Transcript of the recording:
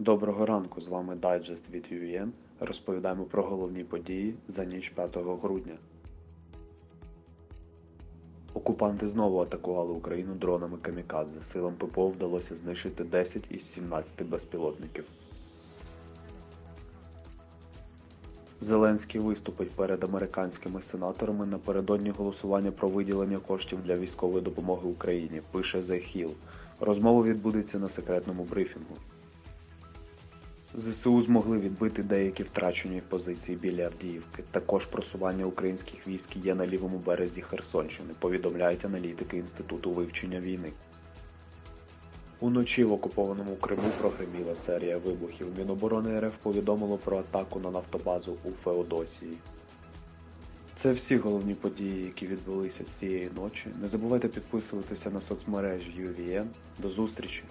Доброго ранку, з вами дайджест від UVN. Розповідаємо про головні події за ніч 5 грудня. Окупанти знову атакували Україну дронами камікадзе. Силам ППО вдалося знищити 10 із 17 безпілотників. Зеленський виступить перед американськими сенаторами напередодні голосування про виділення коштів для військової допомоги Україні, пише The Hill. Розмова відбудеться на секретному брифінгу. ЗСУ змогли відбити деякі втрачені позиції біля Авдіївки. Також просування українських військ є на лівому березі Херсонщини, повідомляють аналітики Інституту вивчення війни. Уночі в окупованому Криму прогреміла серія вибухів. Міноборони РФ повідомило про атаку на нафтобазу у Феодосії. Це всі головні події, які відбулися цієї ночі. Не забувайте підписуватися на соцмережі UVN. До зустрічі!